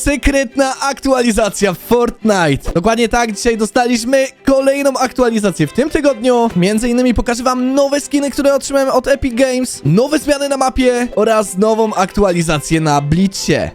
sekretna aktualizacja Fortnite. Dokładnie tak, dzisiaj dostaliśmy kolejną aktualizację. W tym tygodniu między innymi pokażę wam nowe skiny, które otrzymałem od Epic Games, nowe zmiany na mapie oraz nową aktualizację na Blitzcie.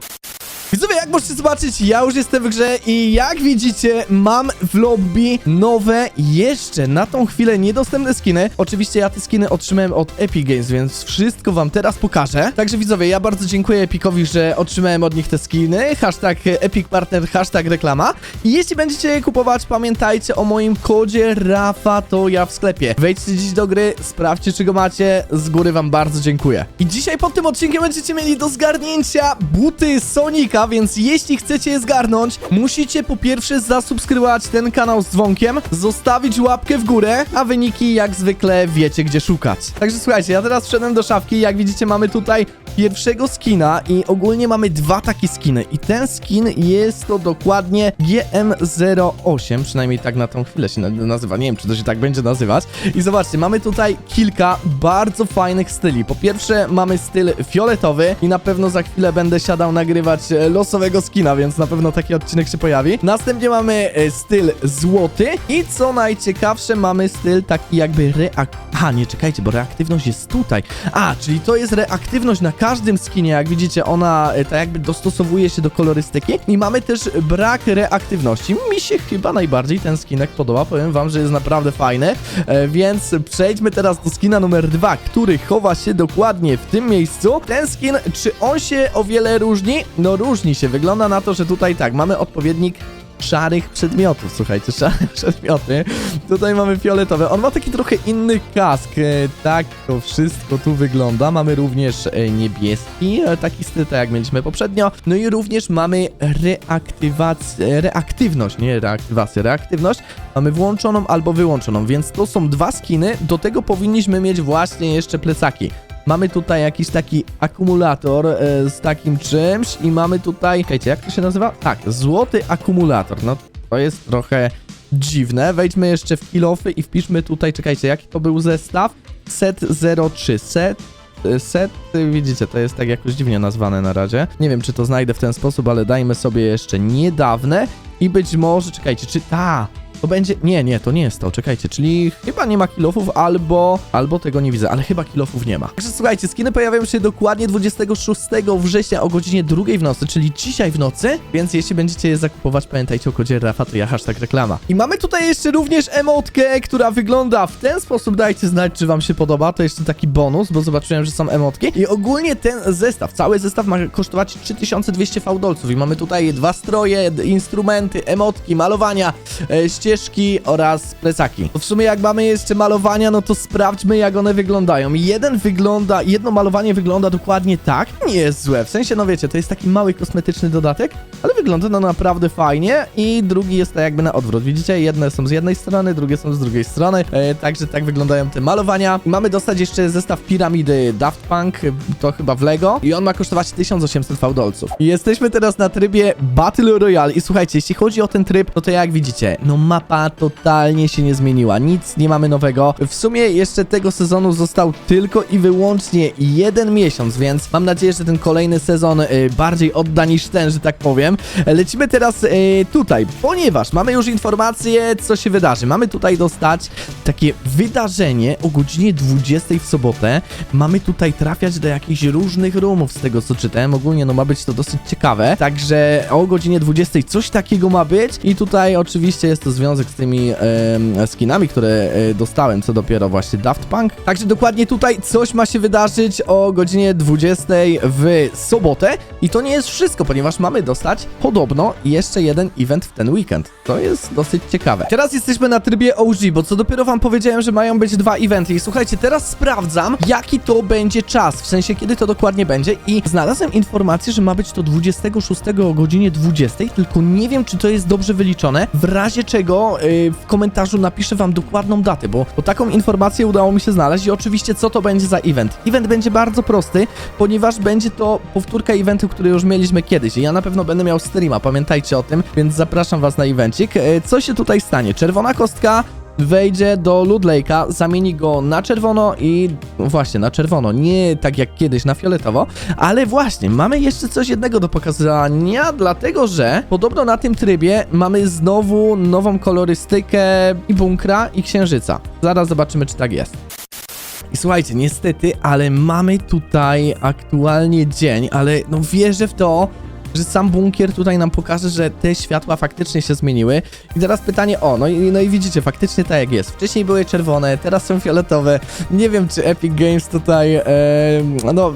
Widzowie, jak możecie zobaczyć, ja już jestem w grze i jak widzicie, mam w lobby nowe, jeszcze na tą chwilę niedostępne skiny. Oczywiście ja te skiny otrzymałem od Epic Games, więc wszystko wam teraz pokażę. Także widzowie, ja bardzo dziękuję Epicowi, że otrzymałem od nich te skiny. Hashtag Epic Partner, hashtag reklama. I jeśli będziecie je kupować, pamiętajcie o moim kodzie Rafa, to ja w sklepie. Wejdźcie dziś do gry, sprawdźcie, czy go macie. Z góry wam bardzo dziękuję. I dzisiaj pod tym odcinkiem będziecie mieli do zgarnięcia buty Sonika, więc jeśli chcecie je zgarnąć, musicie po pierwsze zasubskrybować ten kanał z dzwonkiem, zostawić łapkę w górę, a wyniki jak zwykle wiecie gdzie szukać. Także słuchajcie, ja teraz wszedłem do szafki, jak widzicie mamy tutaj pierwszego skina i ogólnie mamy dwa takie skiny i ten skin jest to dokładnie GM08, przynajmniej tak na tą chwilę się na- nazywa, nie wiem czy to się tak będzie nazywać i zobaczcie, mamy tutaj kilka bardzo fajnych styli. Po pierwsze mamy styl fioletowy i na pewno za chwilę będę siadał nagrywać e, losowego skina, więc na pewno taki odcinek się pojawi. Następnie mamy e, styl złoty i co najciekawsze mamy styl taki jakby reak... A, nie, czekajcie, bo reaktywność jest tutaj. A, czyli to jest reaktywność na każdym skinie, jak widzicie, ona e, tak jakby dostosowuje się do kolorystyki i mamy też brak reaktywności. Mi się chyba najbardziej ten skinek podoba, powiem wam, że jest naprawdę fajny, e, więc przejdźmy teraz do skina numer dwa, który chowa się dokładnie w tym miejscu. Ten skin, czy on się o wiele różni? No różni się, wygląda na to, że tutaj tak, mamy odpowiednik szarych przedmiotów, słuchajcie, szare przedmioty. Tutaj mamy fioletowe. On ma taki trochę inny kask. E, Tak to wszystko tu wygląda. Mamy również e, niebieski, e, taki styl, tak jak mieliśmy poprzednio. No i również mamy reaktywację, reaktywność, nie reaktywację, reaktywność. Mamy włączoną albo wyłączoną, więc to są dwa skiny. Do tego powinniśmy mieć właśnie jeszcze plecaki. Mamy tutaj jakiś taki akumulator e, z takim czymś i mamy tutaj, czekajcie, jak to się nazywa? Tak, złoty akumulator. No to jest trochę dziwne. Wejdźmy jeszcze w kilofy i wpiszmy tutaj, czekajcie, jaki to był zestaw? Set 03. Set e, Set, y, widzicie, to jest tak jakoś dziwnie nazwane na razie. Nie wiem, czy to znajdę w ten sposób, ale dajmy sobie jeszcze niedawne i być może, czekajcie, czy ta, to będzie, nie, nie, to nie jest to, czekajcie, czyli chyba nie ma kilofów albo, albo tego nie widzę, ale chyba kilofów nie ma. Także słuchajcie, skiny pojawiają się dokładnie 26 września o godzinie drugiej w nocy, czyli dzisiaj w nocy, więc jeśli będziecie je zakupować, pamiętajcie o kodzie Rafa, to ja hashtag reklama. I mamy tutaj jeszcze również emotkę, która wygląda w ten sposób, dajcie znać, czy wam się podoba, to jeszcze taki bonus, bo zobaczyłem, że są emotki i ogólnie ten zestaw, cały zestaw ma kosztować 3200 fałdolców i mamy tutaj dwa stroje, instrumenty, emotki, malowania, e, ścieżki oraz plecaki. W sumie jak mamy jeszcze malowania, no to sprawdźmy jak one wyglądają. Jeden wygląda, jedno malowanie wygląda dokładnie tak, nie jest złe, w sensie no wiecie, to jest taki mały kosmetyczny dodatek, ale wygląda no naprawdę fajnie i drugi jest tak jakby na odwrót, widzicie? Jedne są z jednej strony, drugie są z drugiej strony, e, także tak wyglądają te malowania. Mamy dostać jeszcze zestaw piramidy Daft Punk, to chyba w Lego i on ma kosztować 1800 fałdolców. Jesteśmy teraz na trybie Battle Royale i słuchajcie, jeśli chodzi o ten tryb, no to jak widzicie, no mapa totalnie się nie zmieniła, nic nie mamy nowego. W sumie jeszcze tego sezonu został tylko i wyłącznie jeden miesiąc, więc mam nadzieję, że ten kolejny sezon y, bardziej odda niż ten, że tak powiem. Lecimy teraz y, tutaj, ponieważ mamy już informację, co się wydarzy. Mamy tutaj dostać takie wydarzenie o godzinie 20 w sobotę. Mamy tutaj trafiać do jakichś różnych roomów z tego, co czytałem. Ogólnie no ma być to dosyć ciekawe. Także o godzinie 20 coś takiego ma być i tutaj oczywiście jest to związek z tymi em, skinami, które e, dostałem, co dopiero właśnie Daft Punk. Także dokładnie tutaj coś ma się wydarzyć o godzinie 20 w sobotę i to nie jest wszystko, ponieważ mamy dostać podobno jeszcze jeden event w ten weekend. To jest dosyć ciekawe. Teraz jesteśmy na trybie OG, bo co dopiero wam powiedziałem, że mają być dwa eventy i słuchajcie, teraz sprawdzam, jaki to będzie czas, w sensie kiedy to dokładnie będzie i znalazłem informację, że ma być to 26 o godzinie 20, tylko nie wiem, czy to jest dobrze wyliczone, w razie czego yy, w komentarzu napiszę wam dokładną datę, bo, bo taką informację udało mi się znaleźć i oczywiście co to będzie za event. Event będzie bardzo prosty, ponieważ będzie to powtórka eventu, który już mieliśmy kiedyś i ja na pewno będę miał streama, pamiętajcie o tym, więc zapraszam was na evencik. E, Co się tutaj stanie? Czerwona kostka wejdzie do Lake'a, zamieni go na czerwono i no właśnie, na czerwono, nie tak jak kiedyś na fioletowo, ale właśnie, mamy jeszcze coś jednego do pokazania, dlatego że podobno na tym trybie mamy znowu nową kolorystykę i bunkra i księżyca. Zaraz zobaczymy, czy tak jest. I słuchajcie, niestety, ale mamy tutaj aktualnie dzień, ale no wierzę w to, że sam bunkier tutaj nam pokaże, że te światła faktycznie się zmieniły. I teraz pytanie, o, no i, no i widzicie, faktycznie tak jak jest. Wcześniej były czerwone, teraz są fioletowe. Nie wiem, czy Epic Games tutaj, e, no,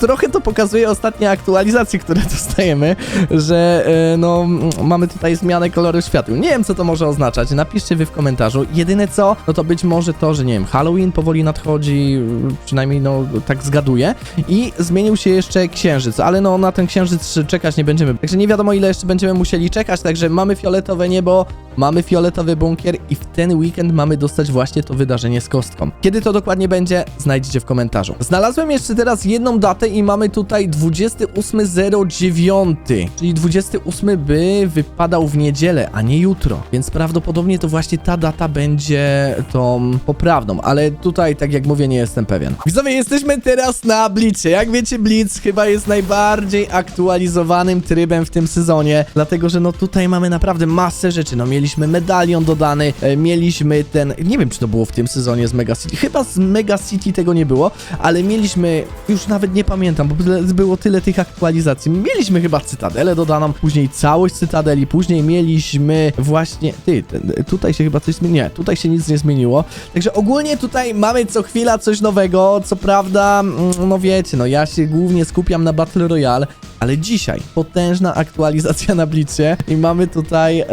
trochę to pokazuje ostatnie aktualizacje, które dostajemy, że, e, no, mamy tutaj zmianę koloru światła. Nie wiem, co to może oznaczać, napiszcie wy w komentarzu. Jedyne co, no to być może to, że nie wiem, Halloween powoli nadchodzi, przynajmniej, no, tak zgaduję. I zmienił się jeszcze księżyc, ale no, na ten księżyc czekać nie będziemy. Także nie wiadomo, ile jeszcze będziemy musieli czekać, także mamy fioletowe niebo, mamy fioletowy bunkier i w ten weekend mamy dostać właśnie to wydarzenie z kostką. Kiedy to dokładnie będzie, znajdziecie w komentarzu. Znalazłem jeszcze teraz jedną datę i mamy tutaj 28.09, czyli 28 by wypadał w niedzielę, a nie jutro, więc prawdopodobnie to właśnie ta data będzie tą poprawną, ale tutaj, tak jak mówię, nie jestem pewien. Widzowie, jesteśmy teraz na Blicie. Jak wiecie, Blitz chyba jest najbardziej aktualizowanym trybem w tym sezonie, dlatego, że no tutaj mamy naprawdę masę rzeczy. No mieliśmy medalion dodany, e, mieliśmy ten, nie wiem, czy to było w tym sezonie z Mega City, chyba z Mega City tego nie było, ale mieliśmy, już nawet nie pamiętam, bo było tyle tych aktualizacji. Mieliśmy chyba Cytadelę dodaną, później całość Cytadeli, później mieliśmy właśnie, ty, ten, tutaj się chyba coś zmieniło, nie, tutaj się nic nie zmieniło, także ogólnie tutaj mamy co chwila coś nowego, co prawda, mm, no wiecie, no ja się głównie skupiam na Battle Royale, ale dzisiaj potężna aktualizacja na Blicie i mamy tutaj e,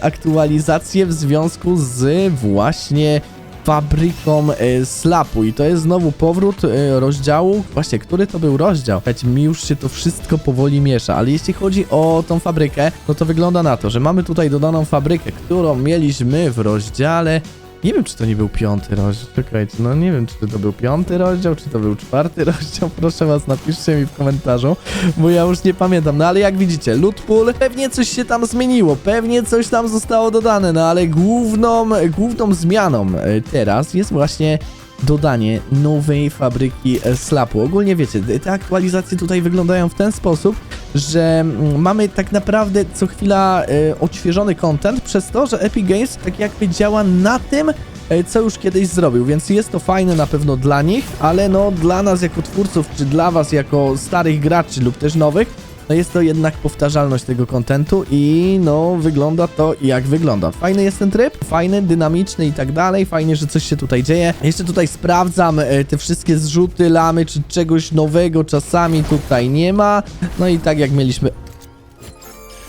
aktualizację w związku z właśnie fabryką e, slapu. I to jest znowu powrót e, rozdziału, właśnie, który to był rozdział? Słuchajcie, mi już się to wszystko powoli miesza, ale jeśli chodzi o tą fabrykę, no to wygląda na to, że mamy tutaj dodaną fabrykę, którą mieliśmy w rozdziale nie wiem, czy to nie był piąty rozdział. Czekajcie, no nie wiem, czy to był piąty rozdział, czy to był czwarty rozdział. Proszę was, napiszcie mi w komentarzu, bo ja już nie pamiętam. No ale jak widzicie, loot pool, pewnie coś się tam zmieniło, pewnie coś tam zostało dodane, no ale główną, główną zmianą e, teraz jest właśnie dodanie nowej fabryki e, slapu. Ogólnie wiecie, te aktualizacje tutaj wyglądają w ten sposób, że mm, mamy tak naprawdę co chwila e, odświeżony content przez to, że Epic Games tak jakby działa na tym, e, co już kiedyś zrobił, więc jest to fajne na pewno dla nich, ale no dla nas jako twórców, czy dla was jako starych graczy lub też nowych, no jest to jednak powtarzalność tego kontentu i no wygląda to jak wygląda. Fajny jest ten tryb, fajny, dynamiczny i tak dalej, fajnie, że coś się tutaj dzieje. Jeszcze tutaj sprawdzam e, te wszystkie zrzuty lamy, czy czegoś nowego czasami tutaj nie ma. No i tak jak mieliśmy...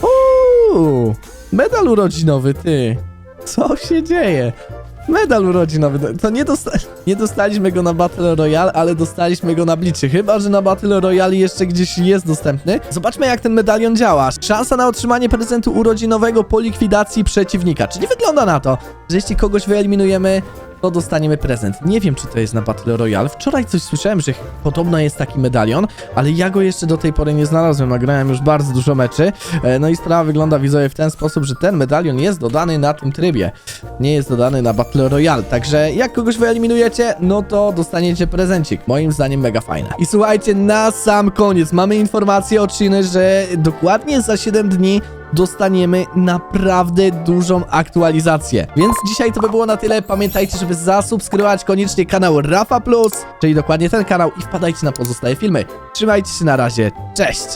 Uuu, medal urodzinowy, ty. Co się dzieje? Medal urodzinowy. To nie, dosta nie dostaliśmy go na Battle Royale, ale dostaliśmy go na Bliczy. Chyba, że na Battle Royale jeszcze gdzieś jest dostępny. Zobaczmy, jak ten medalion działa. Szansa na otrzymanie prezentu urodzinowego po likwidacji przeciwnika. Czyli wygląda na to, że jeśli kogoś wyeliminujemy, to dostaniemy prezent. Nie wiem, czy to jest na Battle Royale. Wczoraj coś słyszałem, że podobno jest taki medalion, ale ja go jeszcze do tej pory nie znalazłem. Nagrałem już bardzo dużo meczy. E, No i sprawa wygląda widzowie w ten sposób, że ten medalion jest dodany na tym trybie. Nie jest dodany na Battle Royale. Także jak kogoś wyeliminujecie, no to dostaniecie prezencik. Moim zdaniem mega fajne. I słuchajcie, na sam koniec mamy informację od Shiny, że dokładnie za 7 dni dostaniemy naprawdę dużą aktualizację. Więc dzisiaj to by było na tyle. Pamiętajcie, żeby zasubskrybować koniecznie kanał Rafa Plus, czyli dokładnie ten kanał i wpadajcie na pozostałe filmy. Trzymajcie się na razie. Cześć!